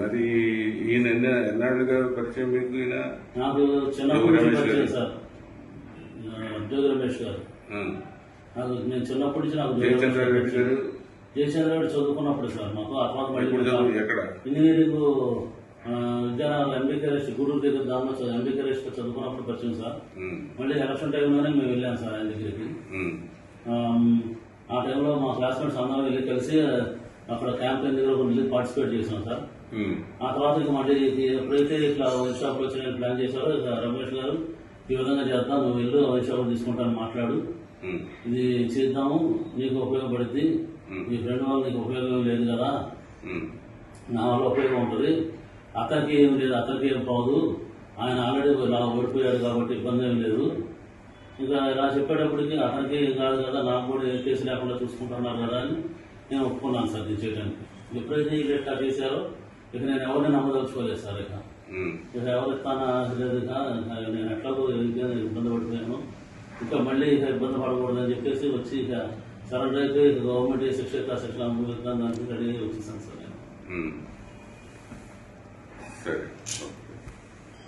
మరి ఈయన ఎన్న ఎన్నాళ్ళుగా పరిచయం మీకు ఈయన? నాకు చిన్నప్పటి నుంచి పరిచయం. సార్. జోగి రమేష్ గారు. నాకు నేను చిన్నప్పటి నుంచి నాకు జోగి జయచంద్ర రమేష్ రెడ్డి గారు? జయచంద్ర రెడ్డి చదువుకున్నప్పుడు సార్ మాకు ఇప్పుడు మళ్ళీ ఎక్కడ? Engineering Vidyanagar M B K rest Gudur దగ్గర దానిలో ఎంబీకే రెస్ట్ చదువుకున్నప్పుడు పరిచయం సార్. మళ్ళీ ఎలక్షన్ టైంలోనే మేము వెళ్ళాం సార్ ఆయన దగ్గరికి. ఆ టైంలో మా క్లాస్మేట్స్ అందరం వెళ్ళి కలిసి అక్కడ క్యాంపెయిన్ దగ్గర ఒక వెళ్ళి పార్టిసిపేట్ చేసాం సార్. ఆ తర్వాత ఇక మళ్ళీ ఎప్పుడైతే ఇట్లా వైన్ షాప్ వచ్చిన ప్లాన్ చేశారో ఇక రమేష్ గారు ఈ విధంగా చేద్దాం నువ్వు వెళ్ళు వైన్ షాప్ తీసుకుంటాను మాట్లాడు. ఇది చేద్దాము నీకు ఉపయోగపడుద్ది. నీ ఫ్రెండ్ వల్ల నీకు ఉపయోగం లేదు కదా. నా వల్ల ఉపయోగం ఉంటుంది. అతనికి ఏం లేదు అతనికి ఏం పోదు ఆయన ఆల్రెడీ ఇలా ఓడిపోయాడు కాబట్టి ఇబ్బంది ఏం లేదు. ఇంకా ఇలా చెప్పేటప్పటికి అతనికి ఏం కాదు కదా నాకు కూడా ఏ కేసు లేకుండా చూసుకుంటున్నారు కదా అని. నేను ఒప్పుకున్నాను సార్ ఇది చేయడానికి. ఎప్పుడైతే ఈ లెక్క చేశారో ఇక నేను ఎవరిని నమ్మదలుచుకోలేదు సార్ ఇక. ఇక ఎవరు ఇస్తానా లేదు నేను ఎట్లాగో ఇబ్బంది పడిపోయాను ఇంకా మళ్ళీ ఇక ఇబ్బంది పడకూడదని చెప్పేసి వచ్చి ఇక సరెండర్ అయితే ఇక గవర్నమెంట్ శిక్ష శిక్షణ దానికి రెడీ వచ్చేసాను సార్ నేను. సరే.